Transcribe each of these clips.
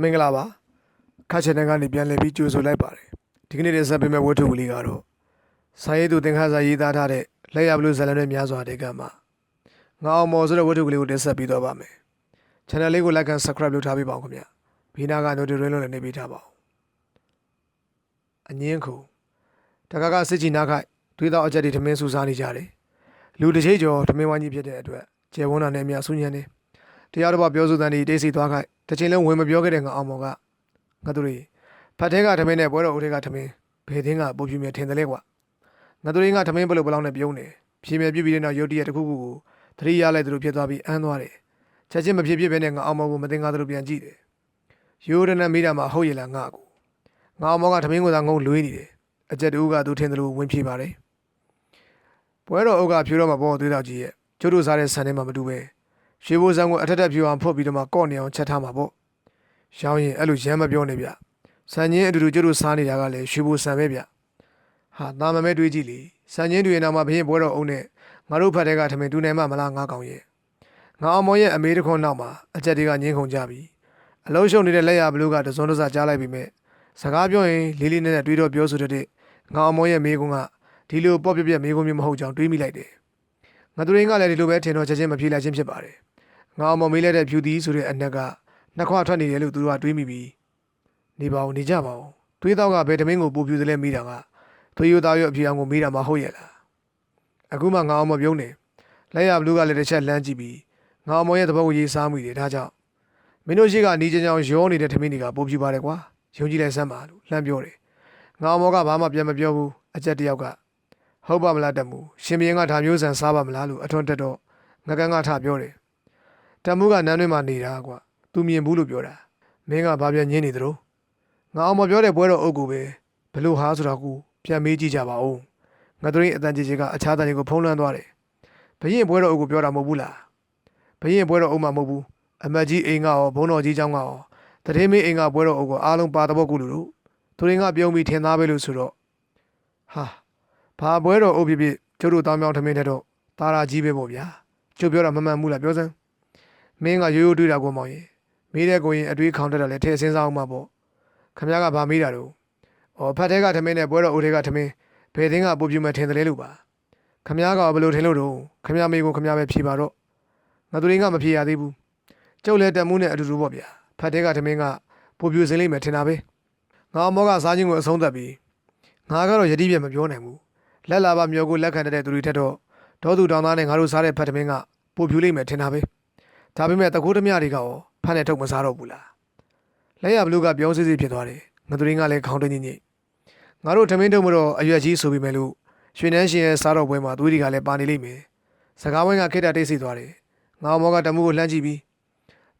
မင်္ဂလာပါခါချန်နယ်ကနေပြန်လည်ပြီးကြိုဆိုလိုက်ပါတယ်ဒီကနေ့တင်ဆက်ပေးမယ့်ဝတ္ထုကလေးကတော့စာရေးသူသင်္ခါစာရေးသားထားတဲ့လက်ရဘလူးဇာတ်လမ်းတွေများစွာတဲ့ကမှာငါအောင်မော်ဆိုတဲ့ဝတ္ထုကလေးကိုတင်ဆက်ပြီးတော့ပါမယ် channel လေးကို like and subscribe လုပ်ထားပေးပါဦးခင်ဗျဘီနာက notification လုပ်နေပေးထားပါဦးအငင်းခုတခါကစစ်ချီနာခိုက်တွေးတော့အကြက်တွေထမင်းဆူစားနေကြတယ်လူတစ်ချိတ်ကျော်ထမင်းဝိုင်းကြီးဖြစ်တဲ့အတွက်ကျယ်ဝန်းတာနဲ့အများဆူညံနေ တရားတော်ပြောစုတန်ဒီတိတ်ဆိတ်သွားခိုက်တစ်ချိန်လုံးဝင်မပြောခဲ့တဲ့ငါအောင်မော်ကငါတို့တွေဖတ်ထဲကထမင်းနဲ့ပွဲတော်ဦးထဲကထမင်းဘယ်သင်းကပူပြူမြထင်တယ်လဲကွာငါတို့တွေကထမင်းဘလို့ဘလောင်းနဲ့ပြုံးတယ်ဖြင်းမြပြပြီးတဲ့နောက်ရုတ်တရက်တစ်ခုခုကိုသတိရလိုက်သူတို့ဖြစ်သွားပြီးအမ်းသွားတယ်ချက်ချင်းမဖြစ်ဖြစ်ပဲနဲ့ငါအောင်မောကိုမတင်ကားသူတို့ပြန်ကြည့်တယ်ရိုးရနဲ့မိတာမှာဟုတ်ရလားငါကိုငါအောင်မောကထမင်းကိုသာငုံလွေးနေတယ်အကြက်တူကသူထင်တယ်လို့ဝင်ပြေးပါတယ်ပွဲတော်အုပ်ကဖြူတော့မှာပေါ်သွေးတော်ကြီးရဲ့ကျုပ်တို့စားတဲ့ဆန်ထဲမှာမတူပဲ ရွှေဘိုးဆန်ကိုအထက်ထက်ဖြူအောင်ဖုတ်ပြီးတော့မှကော့နေအောင်ချက်ထားမှာပေါ့ရောင်းရင်အဲ့လိုရမ်းမပြောနေဗျစံချင်းအတူတူကျတို့စားနေတာကလည်းရွှေဘူဆံပဲဗျဟာတာမမဲတွေးကြည့်လေစံချင်းတွေနောက်မှာဘရင်ပွဲတော်အုံးနဲ့ငါတို့ဖတ်တဲ့ကထမင်းတူနိုင်မှမလားငါကောင်ရဲ့ငါအမောရဲ့အမေတခွန်းနောက်မှာအကြက်တွေကငင်းခုန်ကြပြီအလုံးရှုံနေတဲ့လက်ရဘလူးကတစုံတစကြားလိုက်ပြီမဲ့စကားပြောရင်လေးလေးနက်နက်တွေးတော့ပြောဆိုတဲ့ငါအမောရဲ့မိကုန်းကဒီလိုပေါ့ပြက်ပြက်မိကုန်းမျိုးမဟုတ်ကြောင်တွေးမိလိုက်တယ်ငါတို့ရင်းကလည်းဒီလိုပဲထင်တော့ချက်ချင်းမပြေးလိုက်ချင်းဖြစ်ပါတယ် ငါအမောမေးလိုက်တဲ့ဖြူသီးဆိုတဲ့အနက်ကနှစ်ခွထွက်နေတယ်လို့သူတို့ကတွေးမိပြီနေပါဦးနေကြပါဦးတွေးတော့ကဘယ်တမင်းကိုပူပြူသလဲမိတာကသွေးရိုးသားရွအပြေအောင်ကိုမိတာမဟုတ်ရဲ့လားအခုမှငါအောင်မပြုံးနေလက်ရဘလူးကလည်းတစ်ချက်လမ်းကြည့်ပြီးငါအောင်မရဲ့သဘောကိုရေးစားမိတယ်ဒါကြောင့်မင်းတို့ရှိကအနီးချောင်းရောနေတဲ့ထမင်းတွေကပူပြူပါတယ်ကွာယုံကြည်လိုက်စမ်းပါလို့လှမ်းပြောတယ်ငါအောင်မကဘာမှပြန်မပြောဘူးအကြက်တယောက်ကဟုတ်ပါမလားတမှုရှင်ဘရင်ကဒါမျိုးဆန်စားပါမလားလို့အထွန်းတက်တော့ငကန်းကထပြောတယ် တမှုကနန်းတွင်မှာနေတာကွာသူမြင်ဘူးလို့ပြောတာမင်းကဘာပြန်ညင်းနေသလို ငါအောင်မပြောတဲ့ပွဲတော်အုပ်ကိုပဲဘလို့ဟာဆိုတာကိုပြန်မေးကြည့်ကြပါဦးငါတို့ရဲ့အတန်ကြီးကြီးကအခြားတန်ကြီးကိုဖုံးလွှမ်းသွားတယ်ဘရင်ပွဲတော်အုပ်ကိုပြောတာမဟုတ်ဘူးလားဘရင်ပွဲတော်အုပ်မှမဟုတ်ဘူးအမတ်ကြီးအိမ်ကရောဘုံတော်ကြီးเจ้าကရောတတိမေးအိမ်ကပွဲတော်အုပ်ကိုအားလုံးပါတော့ကူလူတို့သူတွေကပြုံးပြီးထင်သားပဲလို့ဆိုတော့ဟာဘာပွဲတော်အုပ်ဖြစ်ဖြစ်ကျုပ်တို့တောင်းမြောင်းထမင်းတဲ့တော့တာရာကြီးပဲပေါ့ဗျာကျုပ်ပြောတာမမှန်ဘူးလားပြောစမ်း မင်းကရိုးရိုးတွေးတာကိုမောင်ရင်မေးတဲ့ကိုရင်အတွေးခေါင်းတက်တာလည်းထည့်စဉ်းစားအောင်မှာပေါ့ခမရကဗာမေးတာတော့ဩဖတ်တဲ့ကထမင်းနဲ့ပွဲတော်အိုတဲ့ကထမင်းဘယ်သင်းကပို့ပြမထင်တယ်လဲလို့ပါခမရကဘယ်လိုထင်လို့တော့ခမရမေးကိုခမရပဲဖြေပါတော့ငါတို့ရင်းကမဖြေရသေးဘူးကျုပ်လည်းတက်မှုနဲ့အတူတူပေါ့ဗျာဖတ်တဲ့ကထမင်းကပို့ပြစင်းလိမ့်မယ်ထင်တာပဲငါအမောကစားခြင်းကိုအဆုံးသတ်ပြီးငါကတော့ယတိပြတ်မပြောနိုင်ဘူးလက်လာပါမျိုးကိုလက်ခံတဲ့သူတွေထက်တော့ဒေါသူတောင်သားနဲ့ငါတို့စားတဲ့ဖတ်ထမင်းကပို့ပြလိမ့်မယ်ထင်တာပဲ ဒါပေမဲ့တကူးဓမြတွေကရောဖတ်နဲ့ထုတ်မစားတော့ဘူးလား လက်ရဘလူးကပြောစစ်စစ်ဖြစ်သွားတယ်ငါတို့ရင်းကလည်းခေါင်းတညင်ညင်ငါတို့ထမင်းထုတ်မတော့အရွက်ကြီးဆိုပြီးမယ်လို့ရွှေနှန်းရှင်ရဲ့စားတော့ပွဲမှာသွေးတွေကလည်းပါနေလိမ့်မယ်စကားဝိုင်းကခိတ္တတိတ်ဆိတ်သွားတယ်ငါမောကတမှုကိုလှမ်းကြည့်ပြီး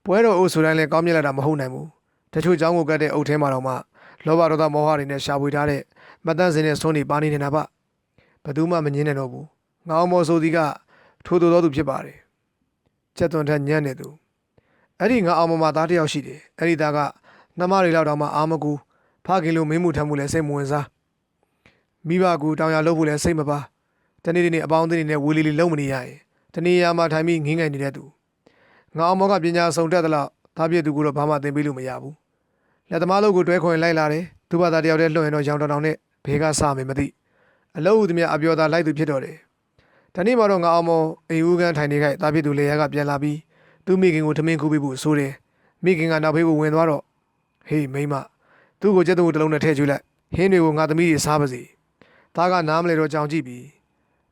ပွဲတော်အိုးဆိုတိုင်းလည်းကောင်းမြတ်လာတာမဟုတ်နိုင်ဘူးတချို့เจ้าကိုကတ်တဲ့အုပ်ထဲမှာတော့မှလောဘဒေါသမောဟတွေနဲ့ရှာဖွေထားတဲ့မတန့်စင်တဲ့ဆွန်းတွေပါနေနေတာပါဘယ်သူမှမငင်းနိုင်တော့ဘူးငါအောင်မောဆိုသည်ကထိုးထိုးတော်သူဖြစ်ပါတယ် ချက်သွန်ထက်ညံ့နေသူအဲ့ဒီငါအောင်မောမှာသားတစ်ယောက်ရှိတယ်အဲ့ဒီသားကနှမတွေလောက်တောင်မှအာမကူဖခင်လိုမင်းမှုထမ်းမှုလည်းစိတ်မဝင်စားမိဘကူတောင်ရလုပ်ဖို့လည်းစိတ်မပါတနေ့တနေ့အပေါင်းအသင်းတွေနဲ့ဝေလီလီလုံးမနေရရင်တနေ့ရမှာထိုင်ပြီးငင်းငယ်နေတဲ့သူငါအမောကပညာစုံတက်သလောက်သားပြည့်သူကတော့ဘာမှသင်ပေးလို့မရဘူးလက်သမားလုပ်ကိုတွဲခွင်လိုက်လာတယ်သူဘာသာတယောက်တည်းလွှင့်ရင်တော့ရောင်တောင်တောင်နဲ့ဘေးကစမယ်မသိအလုံးဦးသမ ्या အပြောသားလိုက်သူဖြစ်တော့တယ် တနေ့မှတော့ငါအမောအိမ်ဦးကန်ထိုင်နေခိုက်သားပြည့်သူလေရကပြန်လာပြီးသူမိခင်ကိုထမင်းခူးပေးဖို့ဆိုတယ်မိခင်ကနောက်ဖေးကိုဝင်သွားတော့ဟေးမိမသူ့ကိုကျက်သူတစ်လုံးနဲ့ထည့်ကျွေးလိုက်ဟင်းတွေကိုငါသမီးတွေစားပါစေသားကနားမလဲတော့ကြောင်ကြည့်ပြီ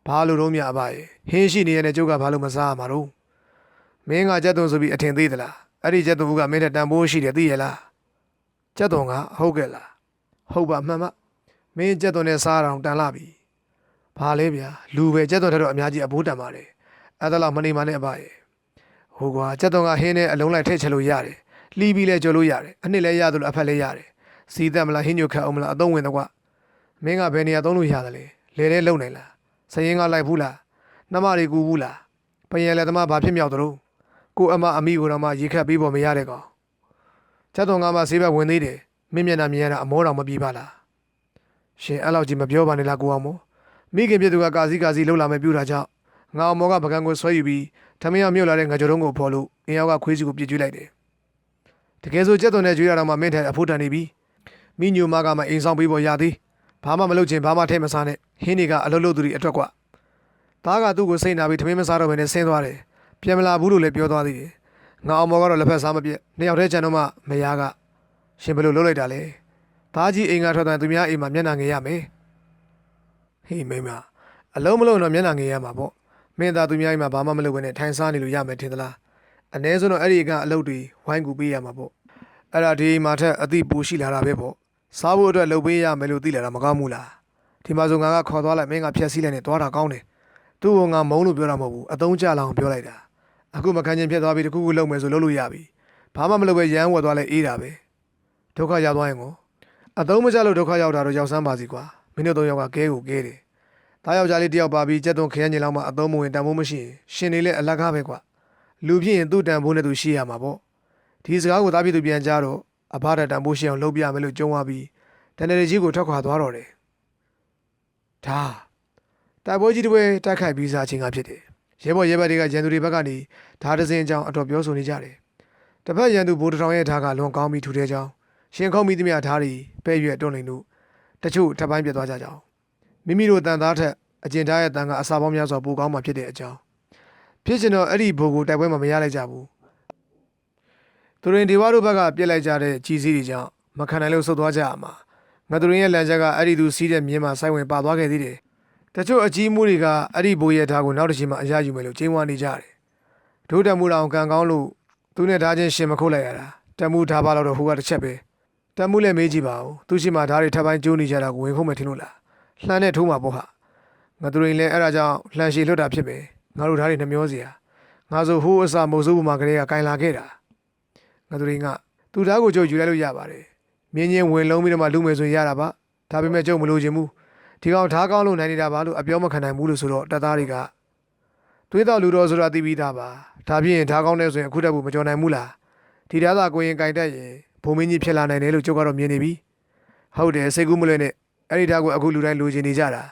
ဘာလို့တော့မြအဘရဲ့ဟင်းရှိနေရတဲ့ကျုပ်ကဘာလို့မစားရမှာတော့မင်းကကျက်သွန်ဆိုပြီးအထင်သေးသလားအဲ့ဒီကျက်သွန်ကမင်းနဲ့တန်ဖိုးရှိတယ်သိရလားကျက်သွန်ကဟုတ်ကဲ့လားဟုတ်ပါမှန်ပါမင်းကျက်သွန်နဲ့စားအောင်တန်လာပြီ ဘာလဲဗျာလူပဲကျက်သွန်ထက်တော့အများကြီးအဘိုးတန်ပါတယ်အဲ့ဒါလောက်မနေမှနဲ့အဘရဲ့ဟိုကွာကျက်သွန်ကဟင်းနဲ့အလုံးလိုက်ထည့်ချက်လို့ရတယ်လှီးပြီးလဲကြော်လို့ရတယ်အနှစ်လဲရသလိုအဖက်လဲရတယ်စီးသက်မလားဟင်းညိုခတ်အောင်မလားအသုံးဝင်တော့ကွာမင်းကဘယ်နေရာသုံးလို့ရတယ်လဲလဲလဲလုံနိုင်လားစရင်ကလိုက်ဘူးလားနှမတွေကူဘူးလားပယံလက်သမားဘာဖြစ်မြောက်တို့ကိုအမအမိကိုတော့မှရေခတ်ပြီးပေါ်မရတဲ့ကောင်ချက်တော်ကမှဆေးဘက်ဝင်သေးတယ်မင်းမျက်နှာမြင်ရတာအမောတော်မပြေပါလားရှင်အဲ့လောက်ကြီးမပြောပါနဲ့လားကိုအောင်မော မိခင်ပြသူကကာစီကာစီလှုပ်လာမယ်ပြူတာကြောင့်ငါအောင်မောကပကံကိုဆွဲယူပြီးထမင်းရမြုပ်လာတဲ့ငါကြော်တုံးကိုဖော်လို့အင်းယောက်ကခွေးစီကိုပြစ်ကျွေးလိုက်တယ်တကယ်ဆိုကြက်သွန်နဲ့ကြွေးရတော့မှမင်းထက်အဖို့တန်နေပြီမိညိုမကမှအိမ်ဆောင်ပေးဖို့ရသည်ဘာမှမလုပ်ချင်ဘာမှထဲမစားနဲ့ဟင်းတွေကအလုပ်လုပ်သူတွေအတွက်ကွသားကသူ့ကိုစိတ်နာပြီးထမင်းမစားတော့ဘဲနဲ့ဆင်းသွားတယ်ပြန်မလာဘူးလို့လည်းပြောသွားသေးတယ်ငါအောင်မောကတော့လက်ဖက်စားမပြက်နှစ်ယောက်တည်းချန်တော့မှမယားကရှင်ဘယ်လိုလုပ်လိုက်တာလဲသားကြီးအိမ်ကထွက်သွားရင်သူများအိမ်မှာမျက်နှာငယ်ရမယ် ဟေးမိမအလုံးမလုံးတော့မျက်နှာငယ်ရမှာပေါ့မင်းသားသူများအိမ်မှာဘာမှမလုပ်ဘဲနဲ့ထိုင်စားနေလို့ရမယ်ထင်သလားအ ਨੇ ဆုံးတော့အဲ့ဒီကအလုပ်တွေဝိုင်းကူပေးရမှာပေါ့အဲ့ဒါဒီအိမ်မှာထက်အသိပူရှိလာတာပဲပေါ့စားဖို့အတွက်လုပ်ပေးရမယ်လို့သိလာတာမကောင်းဘူးလားဒီမှာဆိုငါကခေါ်သွားလိုက်မင်းကဖြက်စီးလိုက်နဲ့သွားတာကောင်းတယ်သူ့ကငါမုန်းလို့ပြောတာမဟုတ်ဘူးအတုံးကြလောင်ပြောလိုက်တာအခုမခံချင်းဖြစ်သွားပြီတခုခုလုပ်မယ်ဆိုလုပ်လို့ရပြီဘာမှမလုပ်ပဲရမ်းဝတ်သွားလဲအေးတာပဲဒုက္ခရောက်သွားရင်ကိုအတုံးမကြလို့ဒုက္ခရောက်တာတော့ရောက်စမ်းပါစီကွာ မင်းတို့သုံးယောက်ကကဲကိုကဲတယ်သားယောက်ျားလေးတယောက်ပါပြီးကြက်သွန်ခရမ်းညင်လောက်မှအတုံးမဝင်တန်ဖိုးမရှိရင်ရှင်နေလဲအလကားပဲကွာလူဖြစ်ရင်သူ့တန်ဖိုးနဲ့သူရှိရမှာပေါ့ဒီစကားကိုသားပြည်သူပြန်ကြတော့အဘရတန်ဖိုးရှိအောင်လုပ်ပြမယ်လို့ကြုံသွားပြီးတန်တရကြီးကိုထွက်ခွာသွားတော့တယ်ဒါတိုက်ပွဲကြီးတစ်ပွဲတိုက်ခိုက်ပြီးစားခြင်းကဖြစ်တယ်ရဲဘော်ရဲဘက်တွေကရန်သူတွေဘက်ကနေဓာတ်တစင်းအကြောင်းအတော်ပြောဆိုနေကြတယ်တစ်ဖက်ရန်သူဘိုးတထောင်ရဲ့ဓာတ်ကလွန်ကောင်းပြီးထူတဲ့ကြောင်းရှင်ခုံမိသမျှဓာတ်တွေပဲ့ရွက်တွန်းလိန်တို့ တချို့ထပ်ပိုင်းပြတ်သွားကြကြောင်းမိမိတို့တန်သားထက်အကျင်သားရဲ့တန်ကအစာပေါင်းများစွာပိုကောင်းမှဖြစ်တဲ့အကြောင်းဖြစ်ချင်တော့အဲ့ဒီဘိုးကိုတိုက်ပွဲမှာမရလိုက်ကြဘူးသူရင်ဒီဝါတို့ဘက်ကပြစ်လိုက်ကြတဲ့ကြီးစည်းတွေကြောင့်မခံနိုင်လို့ဆုတ်သွားကြရမှာငါသူရင်ရဲ့လမ်းချက်ကအဲ့ဒီသူစီးတဲ့မြင်းမှာစိုက်ဝင်ပါသွားခဲ့သေးတယ်တချို့အကြီးမှုတွေကအဲ့ဒီဘိုးရဲ့ဓာတ်ကိုနောက်တစ်ချိန်မှအရယူမယ်လို့ချိန်ဝါနေကြတယ်ဒုတက်မှုတော်ကံကောင်းလို့သူနဲ့ဓာတ်ချင်းရှင်မခုတ်လိုက်ရတာတက်မှုဓာတ်ပါတော့ဟိုကတစ်ချက်ပဲ တက်မှုလည်းမေးကြည့်ပါဦးသူရှိမှဓာတ်တွေထပ်ပိုင်းကျိုးနေကြတာကိုဝင်ခုတ်မယ်ထင်လို့လားလှမ်းနဲ့ထိုးမှာပေါ့ဟာငါသူရင်လည်းအဲ့ဒါကြောင့်လှန်ရှည်လွတ်တာဖြစ်ပဲငါတို့ဓာတ်တွေနှမျောစရာငါဆိုဟိုးအစာမုတ်ဆိုးပုံမှာကလေးကကင်လာခဲ့တာငါတို့ကသူသားကိုကြုတ်ယူလိုက်လို့ရပါတယ်မြင်းချင်းဝင်လုံးပြီးတော့မှလူမယ်ဆိုရင်ရတာပါဒါပေမဲ့ကြုံမလို့ခြင်းဘူးဒီကောင်ဓားကောင်းလို့နိုင်နေတာပါလို့အပြောမခံနိုင်ဘူးလို့ဆိုတော့တပ်သားတွေကသွေးတော်လူတော်ဆိုတာသိပြီးသားပါဒါဖြစ်ရင်ဓားကောင်းနေဆိုရင်အခုတည်းကမကြော်နိုင်ဘူးလားဒီဓာတ်သာကိုရင်ကင်တက်ရင် ဘုံမင်းကြီးဖြစ်လာနိုင်တယ်လို့ကျုပ်ကတော့မြင်နေပြီဟုတ်တယ်စိတ်ကူးမလွဲနဲ့အဲ့ဒီဓာတ်ကိုအခုလူတိုင်းလိုချင်နေကြတာ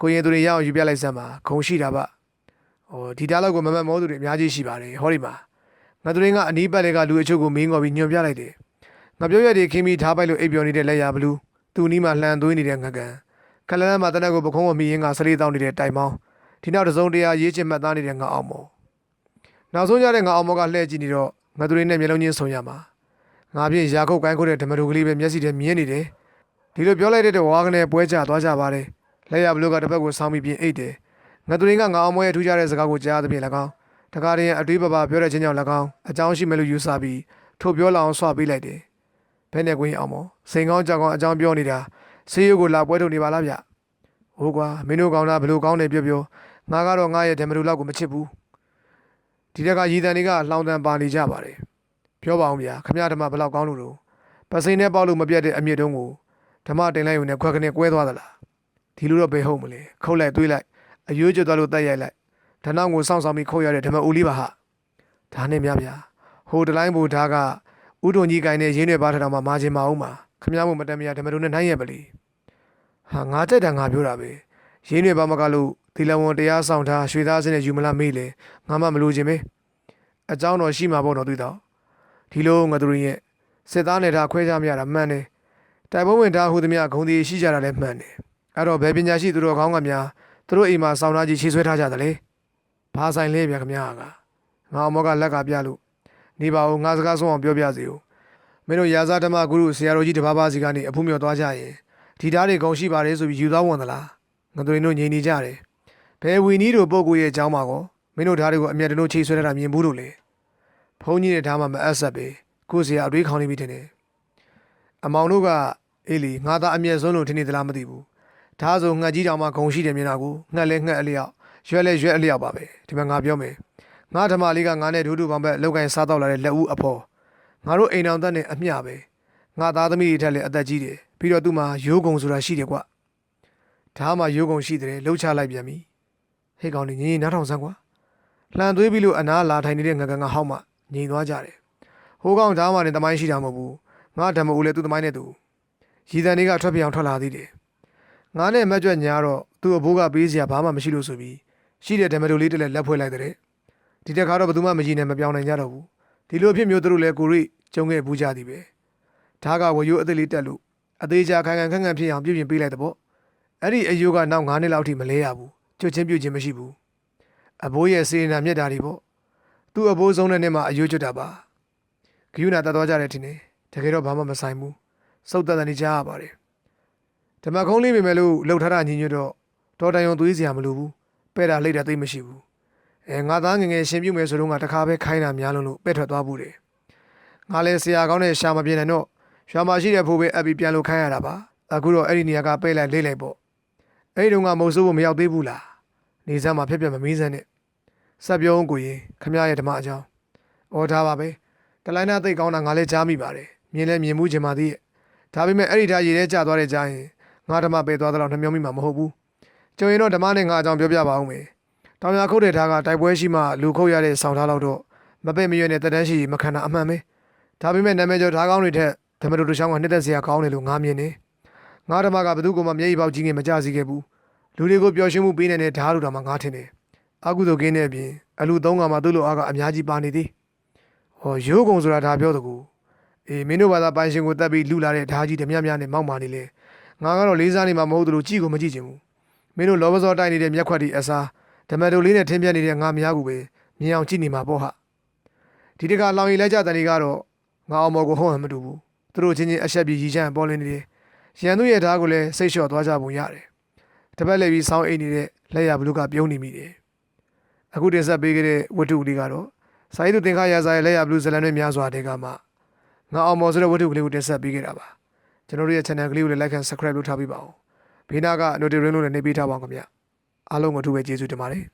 ကိုရင်သူတွေရအောင်ယူပြလိုက်စမ်းပါခုံရှိတာပါဟိုဒီတားလောက်ကိုမမတ်မောသူတွေအများကြီးရှိပါတယ်ဟောဒီမှာငါတို့တွေကအနီးပတ်တွေကလူအချို့ကိုမင်းငေါ်ပြီးညွန်ပြလိုက်တယ်ငါပြောရက်တွေခင်းပြီးထားပိုက်လို့အိပ်ပျော်နေတဲ့လက်ရဘလူးသူနီးမှလှန်သွင်းနေတဲ့ငကန်ခလန်းမှာတနက်ကိုပခုံးကိုမိရင်ကစလေးတောင်းနေတဲ့တိုင်မောင်းဒီနောက်တစ်စုံတရာရေးချင်မှတ်သားနေတဲ့ငါအောင်မောနောက်ဆုံးကြတဲ့ငါအောင်မောကလှည့်ကြည့်နေတော့ငါတို့တွေနဲ့မျက်လုံးချင်းဆုံရမှာ ငါဖြင့်ရာခုတ်ကိုင်းခုတ်တဲ့ဓမ္မတူကလေးပဲမျက်စိထဲမြင်နေတယ်ဒီလိုပြောလိုက်တဲ့ဝါကနေပွဲကြသွားကြပါတယ်လက်ရဘလူးကတစ်ဖက်ကိုဆောင်းပြီးပြင်အိတ်တယ်ငါတို့တွေကငါအောင်မွေးထူးခြားတဲ့စကားကိုကြားသဖြင့်၎င်းတကားရင်အတွေးပပပြောတဲ့ချင်းကြောင့်၎င်းအကြောင်းရှိမယ်လို့ယူဆပြီးထို့ပြောလောင်ဆွပေးလိုက်တယ်ဘဲနဲ့ကွင်းအောင်မောစိန်ကောင်းကြောက်ကောင်းအကြောင်းပြောနေတာဆေးရုပ်ကိုလာပွဲထုတ်နေပါလားဗျဟိုကွာမင်းတို့ကောင်းတာဘလို့ကောင်းတယ်ပြောပြောငါကတော့ငါရဲ့ဓမ္မတူလောက်ကိုမချစ်ဘူးဒီတက်ကရည်တန်တွေကလှောင်တန်ပါနေကြပါတယ် ပြောပါအောင်ဗျာခမရဓမ္မဘလောက်ကောင်းလို့တော့ပစိန်နဲ့ပေါက်လို့မပြတ်တဲ့အမြင့်တုံးကိုဓမ္မတင်လိုက်ုံနဲ့ခွက်ကနေကွဲသွားသလားဒီလိုတော့ဘယ်ဟုတ်မလဲခုတ်လိုက်တွေးလိုက် အယွေးကျွတ်သွားလို့တက်ရိုက်လိုက်ဓနောင်ကိုစောင့်ဆောင်ပြီးခုတ်ရတဲ့ဓမ္မဦးလေးပါဟာဒါနဲ့များဗျာဟိုတလိုင်းဘူဓာကဥဒုံကြီးကိုင်းနဲ့ရင်းရွယ်ပါထတော်မှာမာခြင်းမအောင်ပါခမ ्या မို့မတမရဓမ္မတို့နဲ့နိုင်ရပလီဟာငါကြက်တာငါပြောတာပဲရင်းရွယ်ပါမကလို့ဒီလဝန်တရားဆောင်ထားရွှေသားစင်းနဲ့ယူမလားမေးလေငါမှမလို့ခြင်းပဲအเจ้าတော်ရှိမှာပေါ့တော့သူတော့ ဒီလိုငါတို့ရဲ့စစ်သားနဲ့ဒါခွဲခြားမရတာမှန်တယ်တိုင်ပုံဝင်ဒါဟူသည်များဂုံတီရှိကြတာလည်းမှန်တယ်အဲ့တော့ဘယ်ပညာရှိသူတော်ကောင်းကများသူတို့အိမ်မှာစောင်းသားကြီးခြေဆွဲထားကြတယ်လေဘာဆိုင်လဲဗျခင်ဗျာကငါအမောကလက်ကပြလို့နေပါဦးငါစကားဆုံးအောင်ပြောပြစီဦးမင်းတို့ရာဇဓမ္မဂုရုဆရာတော်ကြီးတပါးပါးစီကနေအဖူးမြော်သွားကြရင်ဒီဓာတ်တွေကုန်ရှိပါတယ်ဆိုပြီးယူသွားဝင်သလားငါတို့တို့ငြိမ်နေကြတယ်ဘယ်ဝီနီးတို့ပုဂ္ဂိုလ်ရဲ့အကြောင်းပါကောမင်းတို့ဓာတ်တွေကိုအမျက်တလို့ခြေဆွဲထားတာမြင်ဘူးလို့လေ ဘုန်းကြီးတဲ့ဓာတ်မှမအပ်ဆက်ပဲကိုယ်စီအတွေးခေါင်းနေပြီထင်တယ်အမောင်တို့ကအေးလီငါသားအမျက်ဆုံးလို့ထင်နေသလားမသိဘူးဒါဆိုငှက်ကြီးတောင်မှဂုံရှိတယ်မြင်တာကိုငှက်လဲငှက်အလျောက်ရွက်လဲရွက်အလျောက်ပါပဲဒီမှာငါပြောမယ်ငါဓမ္မလေးကငါနဲ့ဒူးဒူးပေါင်းဘက်လောက်ကိုင်းစားတော့လာတဲ့လက်ဦးအဖော်ငါတို့အိမ်တော်သက်နဲ့အမျှပဲငါသားသမီးတွေထက်လည်းအသက်ကြီးတယ်ပြီးတော့သူ့မှာရိုးကုံဆိုတာရှိတယ်ကွဒါမှရိုးကုံရှိတယ်လှုပ်ချလိုက်ပြန်ပြီဟေ့ကောင်လေးငင်းငင်းနားထောင်စမ်းကွာလှန်သွေးပြီးလို့အနားလာထိုင်နေတဲ့ငကငါဟောက်မှ ငြိမ်သွားကြတယ်ဟိုကောင်ဒါမှလည်းတမိုင်းရှိတာမဟုတ်ဘူးငါဓမ္မဦးလည်းသူ့တမိုင်းနဲ့သူရည်တန်တွေကထွက်ပြောင်ထွက်လာသေးတယ်ငါနဲ့မက်ကြွက်ညာတော့သူ့အဘိုးကပေးစရာဘာမှမရှိလို့ဆိုပြီးရှိတဲ့ဓမ္မတိုလေးတစ်လက်လက်ဖွဲ့လိုက်တဲ့ဒီတက်ခါတော့ဘယ်သူမှမကြည့်နဲ့မပြောင်းနိုင်ကြတော့ဘူးဒီလိုအဖြစ်မျိုးသူတို့လည်းကိုရိကျုံခဲ့ဘူးကြသည်ပဲဒါကဝယိုးအသေးလေးတက်လို့အသေးချာခိုင်ခိုင်ခန့်ခန့်ဖြစ်အောင်ပြုပြင်ပေးလိုက်တဲ့ပေါ့အဲ့ဒီအယိုးကနောက်9နှစ်လောက်ထိမလဲရဘူးကျွတ်ချင်းပြုတ်ချင်းမရှိဘူးအဘိုးရဲ့စေနာမြတ်တာတွေပေါ့ သူ့အဘိုးဆုံးတဲ့နေ့မှာအယိုးကျွတ်တာပါဂယုဏတတ်သွားကြတယ်ထင်တယ်တကယ်တော့ဘာမှမဆိုင်ဘူးစုတ်တက်တယ်နေကြရပါတယ်ဓမ္မကုန်းလေးမိမယ်လို့လှုပ်ထားတာညီညွတ်တော့တော်တန်ယုံသွေးစရာမလိုဘူးပဲ့တာလှိတ်တာသိပ်မရှိဘူးအဲငါသားငယ်ငယ်ရှင်ပြုမယ်ဆိုတော့ငါတခါပဲခိုင်းတာများလုံးလို့ပဲ့ထွက်သွားဘူးတယ်ငါလည်းဆရာကောင်းတဲ့ရှာမပြင်းနိုင်တော့ရွာမှာရှိတဲ့ဖိုးပဲအပ်ပြီးပြန်လို့ခိုင်းရတာပါအခုတော့အဲ့ဒီနေရာကပဲ့လိုက်လေးလိုက်ပေါ့အဲ့ဒီတော့ငါမုတ်ဆိုးဖို့မရောက်သေးဘူးလားနေစမ်းမှာဖြစ်ပြမမေးစမ်းနဲ့ စက်ပြုံးကိုရင်ခမရရဲ့ဓမ္မအကြောင်းဩထားပါပဲတလိုင်းနာသိတ်ကောင်းတာငါလည်းကြားမိပါတယ်မြင်လဲမြင်မှုချင်ပါသေးရဲ့ဒါပေမဲ့အဲ့ဒီထားရေထဲကျသွားတဲ့ကြားရင်ငါဓမ္မပဲသွားတော့နှမျောမိမှာမဟုတ်ဘူးကျုံရင်တော့ဓမ္မနဲ့ငါအကြောင်းပြောပြပါဦးမယ်တောင်ရခုတ်တဲ့ဓာတ်ကတိုက်ပွဲရှိမှလူခုတ်ရတဲ့ဆောင်းထားလောက်တော့မပဲ့မရွနဲ့တက်တန်းရှိမခံတာအမှန်ပဲဒါပေမဲ့နာမည်ကျော်ဓာတ်ကောင်းတွေထက်ဓမ္မတူတချောင်းကနှစ်သက်စရာကောင်းတယ်လို့ငါမြင်နေငါဓမ္မကဘယ်သူကမှမျက်ရည်ပေါက်ကြီးငယ်မကြစီခဲ့ဘူးလူတွေကိုပျော်ရွှင်မှုပေးနိုင်တဲ့ဓာတ်လို့တော့မှငါထင်တယ် အကုသိုလ်ကင်းတဲ့အပြင်အလူသုံးကမှသူ့လိုအားကအများကြီးပါနေသည်ဟောရိုးကုံဆိုတာဒါပြောတကူအေးမင်းတို့ဘာသာပိုင်ရှင်ကိုတက်ပြီးလူလာတဲ့ဓာတ်ကြီးဓမြများနဲ့မောက်မာနေလေငါကတော့လေးစားနေမှာမဟုတ်သလိုကြည့်ကိုမကြည့်ချင်ဘူးမင်းတို့လောဘစောတိုက်နေတဲ့မျက်ခွက်ဒီအစားဓမ္မတိုလေးနဲ့ထင်းပြနေတဲ့ငါများကူပဲမြင်အောင်ကြည့်နေမှာပေါ့ဟာဒီတကလောင်ရီလက်ကြတန်တွေကတော့ငါအောင်မော်ကိုဟုတ်ဟန်မတူဘူးသူတို့ချင်းချင်းအဆက်ပြီးရီချမ်းပေါ်လင်းနေတယ်ရန်သူရဲ့ဓာတ်ကိုလည်းစိတ်လျှော့သွားကြပုံရတယ်တပတ်လည်းပြီးဆောင်းအိတ်နေတဲ့လက်ရဘလူးကပြုံးနေမိတယ် အခုတင်ဆက်ပေးခဲ့တဲ့ဝတ္ထုလေးကတော့စာရေးသူသင်္ခါရစာရဲ့လက်ရဘလူးဇလန်တွေများစွာတဲ့ကမှငါအောင်မော်ဆိုတဲ့ဝတ္ထုကလေးကိုတင်ဆက်ပေးခဲ့တာပါကျွန်တော်တို့ရဲ့ channel ကလေးကိုလည်း like and subscribe လုပ်ထားပေးပါဦးဘေးနားက notification လို့လည်းနှိပ်ပေးထားပါအောင်ခင်ဗျအားလုံးကိုအထူးပဲကျေးဇူးတင်ပါတယ်